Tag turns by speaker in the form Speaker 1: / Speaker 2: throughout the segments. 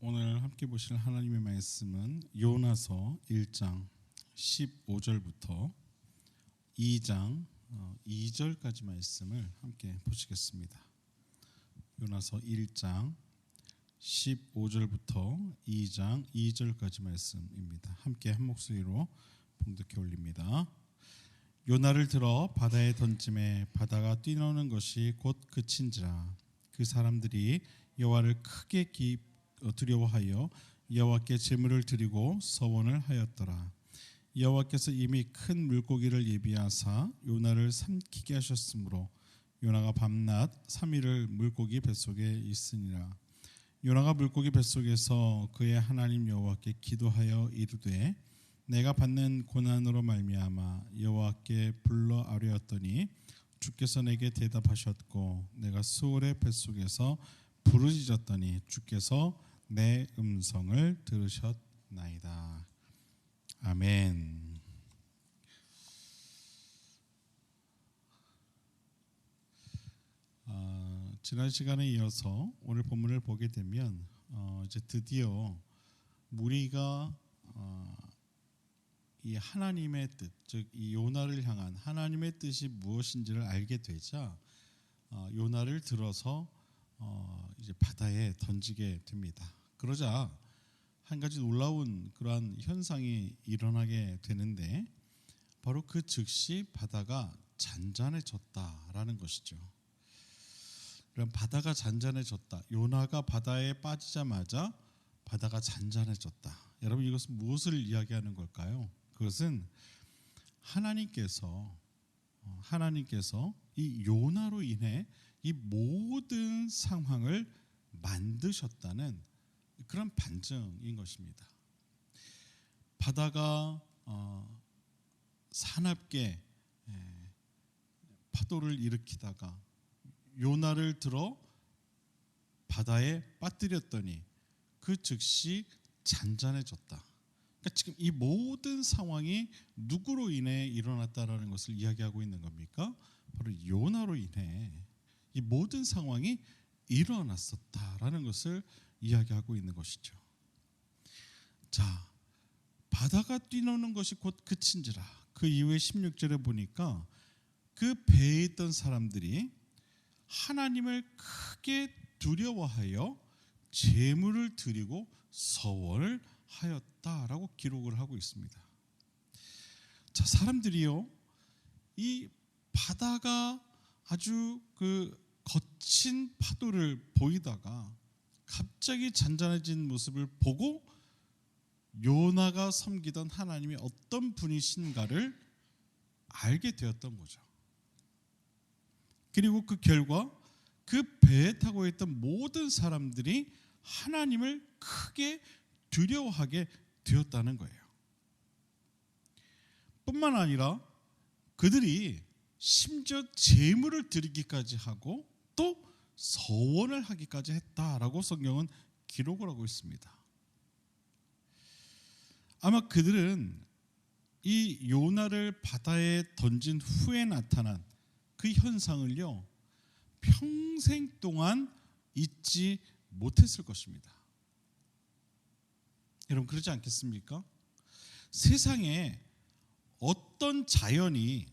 Speaker 1: 오늘 함께 보실 하나님의 말씀은 요나서 1장 15절부터 2장 2절까지 말씀을 함께 보시겠습니다. 요나서 1장 15절부터 2장 2절까지 말씀입니다. 함께 한 목소리로 봉독해 올립니다. 요나를 들어 바다에 던짐에 바다가 뛰노는 것이 곧 그친지라 그 사람들이 여호와를 크게 기 어, 두려워하여 여호와께 제물을 드리고 서원을 하였더라. 여호와께서 이미 큰 물고기를 예비하사 요나를 삼키게 하셨으므로 요나가 밤낮 3일을 물고기 뱃속에 있으니라. 요나가 물고기 뱃속에서 그의 하나님 여호와께 기도하여 이르되 내가 받는 고난으로 말미암아 여호와께 불러 아뢰었더니 주께서 내게 대답하셨고 내가 수월의 뱃속에서 부르짖었더니 주께서 내 음성을 들으셨나이다. 아멘. 어, 지난 시간에 이어서 오늘 본문을 보게 되면 어, 이제 드디어 무리가 어, 이 하나님의 뜻, 즉 이 요나를 향한 하나님의 뜻이 무엇인지를 알게 되자 어, 요나를 들어서 어, 이제 바다에 던지게 됩니다. 그러자 한 가지 놀라운 그러한 현상이 일어나게 되는데 바로 그 즉시 바다가 잔잔해졌다라는 것이죠. 그럼 바다가 잔잔해졌다. 요나가 바다에 빠지자마자 바다가 잔잔해졌다. 여러분 이것은 무엇을 이야기하는 걸까요? 그것은 하나님께서 어, 하나님께서 이 요나로 인해 이 모든 상황을 만드셨다는 그런 반증인 것입니다. 바다가 어, 사납게 에, 파도를 일으키다가 요나를 들어 바다에 빠뜨렸더니 그 즉시 잔잔해졌다. 그러니까 지금 이 모든 상황이 누구로 인해 일어났다라는 것을 이야기하고 있는 겁니까? 바로 요나로 인해 이 모든 상황이 일어났었다라는 것을 이야기하고 있는 것이죠. 자, 바다가 뛰노는 것이 곧 그친지라. 그 이후에 16절에 보니까 그 배에 있던 사람들이 하나님을 크게 두려워하여 제물을 드리고 서원을 하였다라고 기록을 하고 있습니다. 자, 사람들이요. 이 바다가 아주 그 거친 파도를 보이다가 갑자기 잔잔해진 모습을 보고 요나가 섬기던 하나님이 어떤 분이신가를 알게 되었던 거죠. 그리고 그 결과 그 배에 타고 있던 모든 사람들이 하나님을 크게 두려워하게 되었다는 거예요. 뿐만 아니라 그들이 심지어 제물을 드리기까지 하고 또 서원을 하기까지 했다라고 성경은 기록을 하고 있습니다. 아마 그들은 이 요나를 바다에 던진 후에 나타난 그 현상을요 평생 동안 잊지 못했을 것입니다. 여러분 그러지 않겠습니까? 세상에 어떤 자연이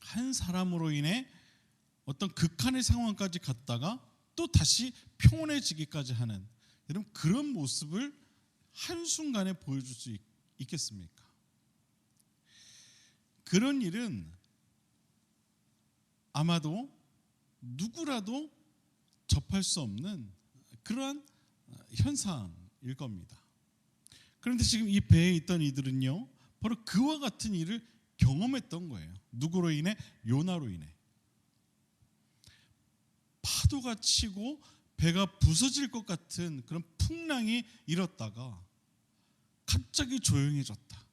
Speaker 1: 한 사람으로 인해 어떤 극한의 상황까지 갔다가 또 다시 평온해지기까지 하는 여러분 그런 모습을 한순간에 보여줄 수 있, 있겠습니까? 그런 일은 아마도 누구라도 접할 수 없는 그러한 현상일 겁니다. 그런데 지금 이 배에 있던 이들은요, 바로 그와 같은 일을 경험했던 거예요. 누구로 인해? 요나로 인해. 파도가 치고 배가 부서질 것 같은 그런 풍랑이 일었다가 갑자기 조용해졌다.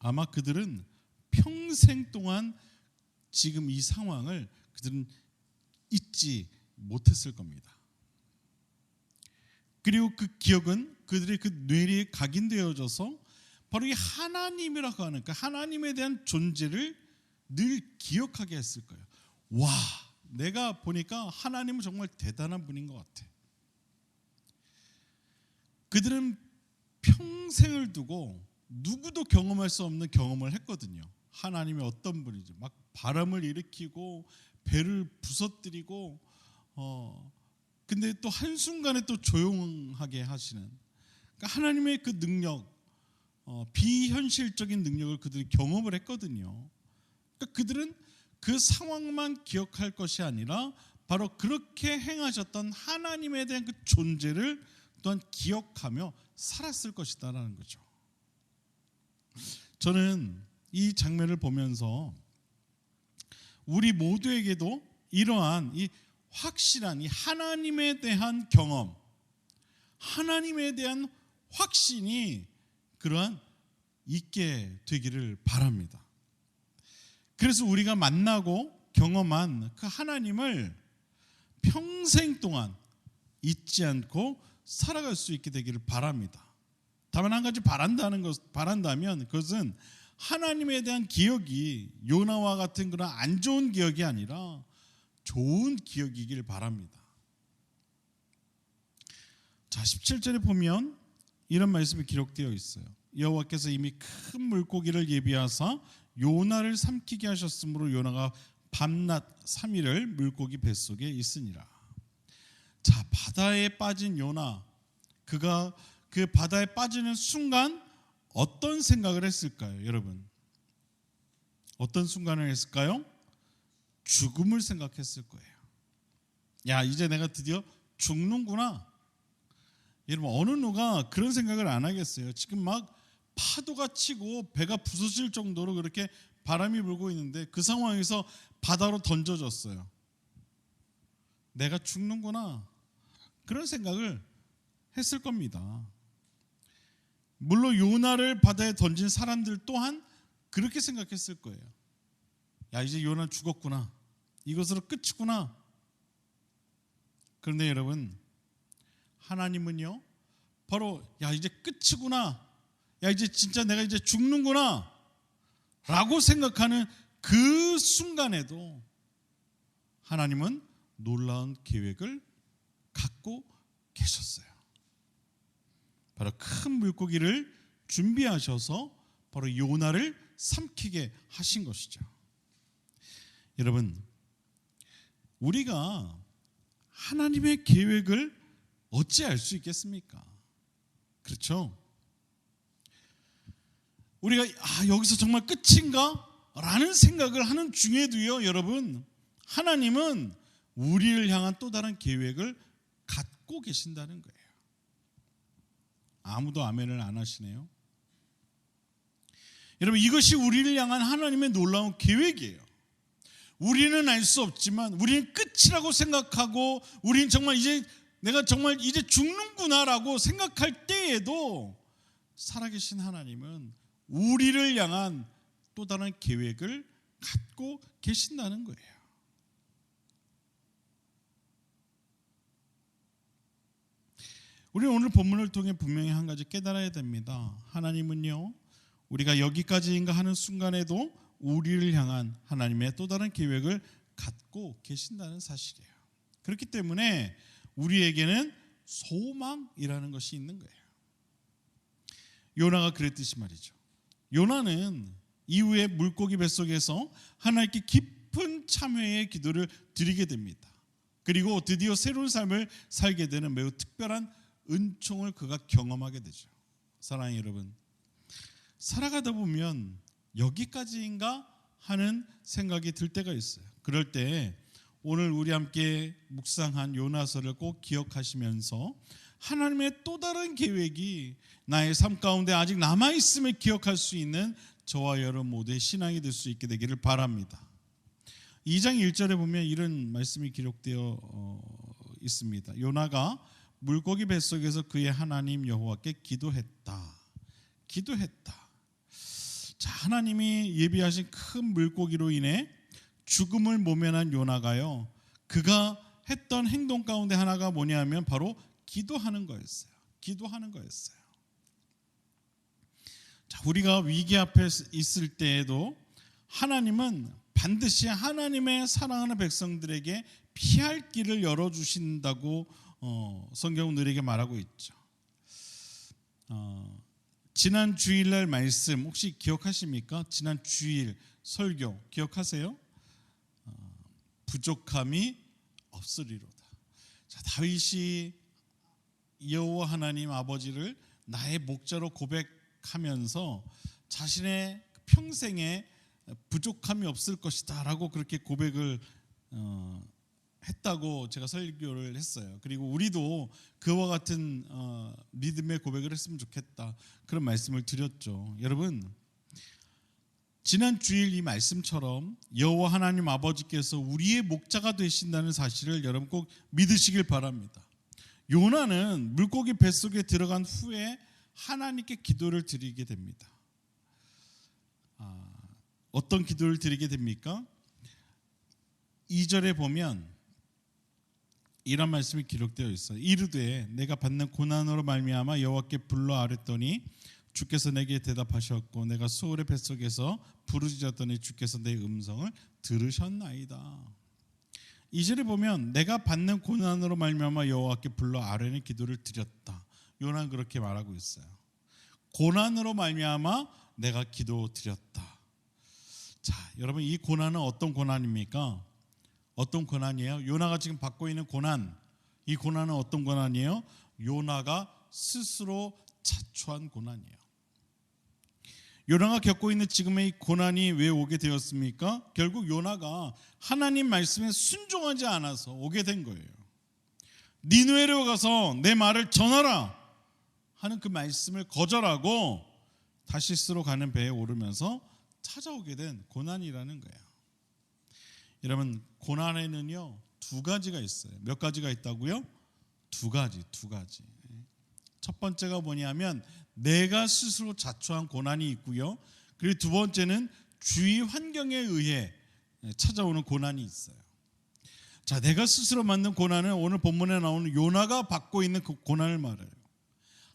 Speaker 1: 아마 그들은 평생 동안 지금 이 상황을 그들은 잊지 못했을 겁니다. 그리고 그 기억은 그들의 그 뇌리에 각인되어져서 바로 이 하나님이라고 하는 그 하나님에 대한 존재를 늘 기억하게 했을 거예요. 와, 내가 보니까 하나님은 정말 대단한 분인 것 같아. 그들은 평생을 두고 누구도 경험할 수 없는 경험을 했거든요. 하나님이 어떤 분인지 막 바람을 일으키고 배를 부서뜨리고 어 근데 또 한순간에 또 조용하게 하시는 그러니까 하나님의 그 능력 어, 비현실적인 능력을 그들이 경험을 했거든요. 그러니까 그들은 그 상황만 기억할 것이 아니라 바로 그렇게 행하셨던 하나님에 대한 그 존재를 또한 기억하며 살았을 것이다라는 거죠. 저는 이 장면을 보면서 우리 모두에게도 이러한 이 확실한 이 하나님에 대한 경험, 하나님에 대한 확신이 그러한 있게 되기를 바랍니다. 그래서 우리가 만나고 경험한 그 하나님을 평생 동안 잊지 않고 살아갈 수 있게 되기를 바랍니다. 다만 한 가지 바란다는 것 바란다면 그것은 하나님에 대한 기억이 요나와 같은 그런 안 좋은 기억이 아니라 좋은 기억이길 바랍니다. 자, 17절에 보면 이런 말씀이 기록되어 있어요. 여호와께서 이미 큰 물고기를 예비하사 요나를 삼키게 하셨으므로 요나가 밤낮 3일을 물고기 뱃속에 있으니라. 자, 바다에 빠진 요나 그가 그 바다에 빠지는 순간 어떤 생각을 했을까요, 여러분? 어떤 순간을 했을까요? 죽음을 생각했을 거예요. 야, 이제 내가 드디어 죽는구나. 여러분, 어느 누가 그런 생각을 안 하겠어요. 지금 막 파도가 치고 배가 부서질 정도로 그렇게 바람이 불고 있는데 그 상황에서 바다로 던져졌어요. 내가 죽는구나. 그런 생각을 했을 겁니다. 물론 요나를 바다에 던진 사람들 또한 그렇게 생각했을 거예요. 야, 이제 요나 죽었구나. 이것으로 끝이구나. 그런데 여러분, 하나님은요, 바로, 야, 이제 끝이구나. 야, 이제 진짜 내가 이제 죽는구나. 라고 생각하는 그 순간에도 하나님은 놀라운 계획을 갖고 계셨어요. 바로 큰 물고기를 준비하셔서 바로 요나를 삼키게 하신 것이죠. 여러분, 우리가 하나님의 계획을 어찌 알 수 있겠습니까? 그렇죠? 우리가 아, 여기서 정말 끝인가? 라는 생각을 하는 중에도요, 여러분, 하나님은 우리를 향한 또 다른 계획을 갖고 계신다는 거예요. 아무도 아멘을 안 하시네요. 여러분, 이것이 우리를 향한 하나님의 놀라운 계획이에요. 우리는 알 수 없지만, 우리는 끝이라고 생각하고, 우리는 정말 이제 내가 정말 이제 죽는구나라고 생각할 때에도 살아계신 하나님은 우리를 향한 또 다른 계획을 갖고 계신다는 거예요. 우리 오늘 본문을 통해 분명히 한 가지 깨달아야 됩니다. 하나님은요, 우리가 여기까지인가 하는 순간에도 우리를 향한 하나님의 또 다른 계획을 갖고 계신다는 사실이에요. 그렇기 때문에 우리에게는 소망이라는 것이 있는 거예요. 요나가 그랬듯이 말이죠. 요나는 이후에 물고기 뱃속에서 하나님께 깊은 참회의 기도를 드리게 됩니다. 그리고 드디어 새로운 삶을 살게 되는 매우 특별한 은총을 그가 경험하게 되죠. 사랑하는 여러분, 살아가다 보면 여기까지인가 하는 생각이 들 때가 있어요. 그럴 때 오늘 우리 함께 묵상한 요나서를 꼭 기억하시면서 하나님의 또 다른 계획이 나의 삶 가운데 아직 남아 있음을 기억할 수 있는 저와 여러분 모두의 신앙이 될 수 있게 되기를 바랍니다. 2장 1절에 보면 이런 말씀이 기록되어 어, 있습니다. 요나가 물고기 뱃속에서 그의 하나님 여호와께 기도했다. 기도했다. 자, 하나님이 예비하신 큰 물고기로 인해 죽음을 모면한 요나가요. 그가 했던 행동 가운데 하나가 뭐냐면 바로 기도하는 거였어요. 기도하는 거였어요. 자, 우리가 위기 앞에 있을 때에도 하나님은 반드시 하나님의 사랑하는 백성들에게 피할 길을 열어 주신다고 어, 성경은 우리에게 말하고 있죠. 어, 지난 주일날 말씀 혹시 기억하십니까? 지난 주일 설교 기억하세요? 어, 부족함이 없으리로다. 자, 다윗이 여호와 하나님 아버지를 나의 목자로 고백하면서 자신의 평생에 부족함이 없을 것이다라고 그렇게 고백을 어, 했다고 제가 설교를 했어요. 그리고 우리도 그와 같은 어, 믿음의 고백을 했으면 좋겠다 그런 말씀을 드렸죠. 여러분 지난 주일 이 말씀처럼 여호와 하나님 아버지께서 우리의 목자가 되신다는 사실을 여러분 꼭 믿으시길 바랍니다. 요나는 물고기 뱃속에 들어간 후에 하나님께 기도를 드리게 됩니다. 아, 어떤 기도를 드리게 됩니까? 2절에 보면 이런 말씀이 기록되어 있어요. 이르되 내가 받는 고난으로 말미암아 여호와께 불러 아랬더니 주께서 내게 대답하셨고 내가 소울의 뱃속에서 부르짖었더니 주께서 내 음성을 들으셨나이다. 이절에 보면 내가 받는 고난으로 말미암아 여호와께 불러 아뢰는 기도를 드렸다. 요나는 그렇게 말하고 있어요. 고난으로 말미암아 내가 기도 드렸다. 자, 여러분 이 고난은 어떤 고난입니까? 어떤 고난이에요? 요나가 지금 받고 있는 고난. 이 고난은 어떤 고난이에요? 요나가 스스로 자초한 고난이에요. 요나가 겪고 있는 지금의 이 고난이 왜 오게 되었습니까? 결국 요나가 하나님 말씀에 순종하지 않아서 오게 된 거예요. 니누에로 가서 내 말을 전하라 하는 그 말씀을 거절하고 다시스로 가는 배에 오르면서 찾아오게 된 고난이라는 거예요. 여러분 고난에는요 두 가지가 있어요. 몇 가지가 있다고요? 두 가지, 두 가지. 첫 번째가 뭐냐면 내가 스스로 자초한 고난이 있고요. 그리고 두 번째는 주위 환경에 의해 찾아오는 고난이 있어요. 자, 내가 스스로 만든 고난은 오늘 본문에 나오는 요나가 받고 있는 그 고난을 말해요.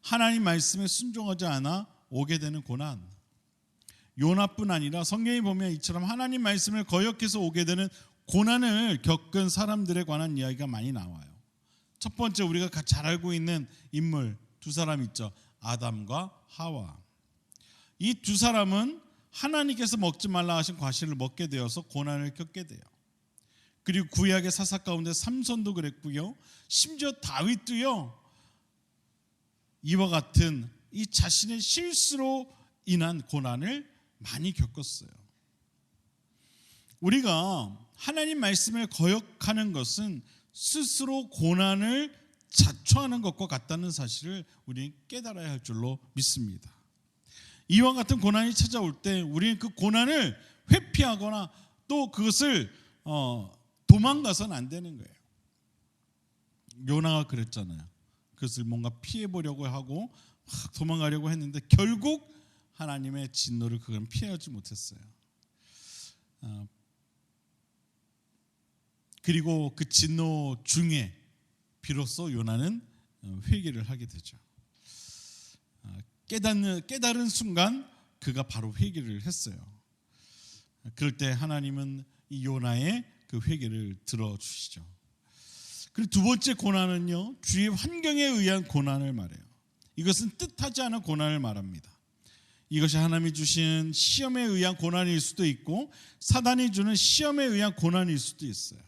Speaker 1: 하나님 말씀에 순종하지 않아 오게 되는 고난. 요나뿐 아니라 성경에 보면 이처럼 하나님 말씀을 거역해서 오게 되는 고난을 겪은 사람들에 관한 이야기가 많이 나와요. 첫 번째 우리가 잘 알고 있는 인물 두 사람 있죠. 아담과 하와. 이 두 사람은 하나님께서 먹지 말라 하신 과실을 먹게 되어서 고난을 겪게 돼요. 그리고 구약의 사사 가운데 삼손도 그랬고요. 심지어 다윗도요. 이와 같은 이 자신의 실수로 인한 고난을 많이 겪었어요. 우리가 하나님 말씀을 거역하는 것은 스스로 고난을 자초하는 것과 같다는 사실을 우리는 깨달아야 할 줄로 믿습니다. 이와 같은 고난이 찾아올 때 우리는 그 고난을 회피하거나 또 그것을 어, 도망가서는 안 되는 거예요. 요나가 그랬잖아요. 그것을 뭔가 피해 보려고 하고 막 도망가려고 했는데 결국 하나님의 진노를 그건 피하지 못했어요. 어, 그리고 그 진노 중에 비로소 요나는 회개를 하게 되죠. 어, 깨닫는 깨달은 순간 그가 바로 회개를 했어요. 그럴 때 하나님은 이 요나의 그 회개를 들어 주시죠. 그리고 두 번째 고난은요, 주의 환경에 의한 고난을 말해요. 이것은 뜻하지 않은 고난을 말합니다. 이것이 하나님이 주신 시험에 의한 고난일 수도 있고, 사단이 주는 시험에 의한 고난일 수도 있어요.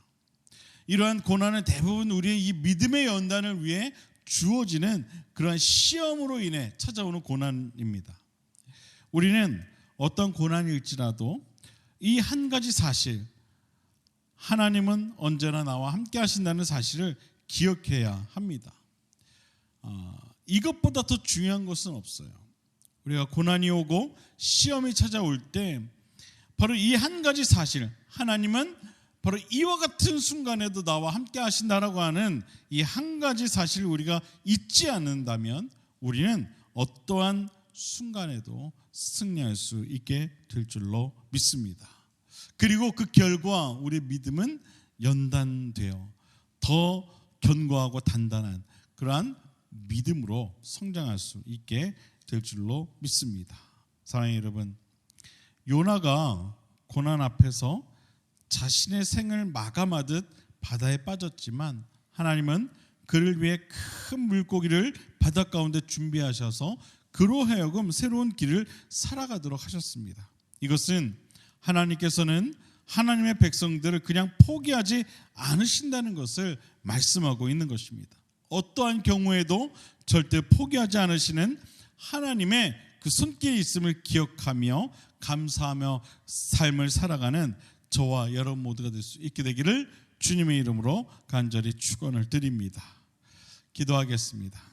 Speaker 1: 이러한 고난은 대부분 우리의 이 믿음의 연단을 위해 주어지는 그러한 시험으로 인해 찾아오는 고난입니다. 우리는 어떤 고난일지라도 이 한 가지 사실, 하나님은 언제나 나와 함께 하신다는 사실을 기억해야 합니다. 어, 이것보다 더 중요한 것은 없어요. 우리가 고난이 오고 시험이 찾아올 때 바로 이 한 가지 사실, 하나님은 바로 이와 같은 순간에도 나와 함께 하신다라고 하는 이 한 가지 사실을 우리가 잊지 않는다면 우리는 어떠한 순간에도 승리할 수 있게 될 줄로 믿습니다. 그리고 그 결과 우리의 믿음은 연단되어 더 견고하고 단단한 그러한 믿음으로 성장할 수 있게 될 줄로 믿습니다. 사랑의 여러분, 요나가 고난 앞에서 자신의 생을 마감하듯 바다에 빠졌지만 하나님은 그를 위해 큰 물고기를 바닷 가운데 준비하셔서 그로 하여금 새로운 길을 살아가도록 하셨습니다. 이것은 하나님께서는 하나님의 백성들을 그냥 포기하지 않으신다는 것을 말씀하고 있는 것입니다. 어떠한 경우에도 절대 포기하지 않으시는 하나님의 그 손길이 있음을 기억하며 감사하며 삶을 살아가는 저와 여러분 모두가 될 수 있게 되기를 주님의 이름으로 간절히 축원을 드립니다. 기도하겠습니다.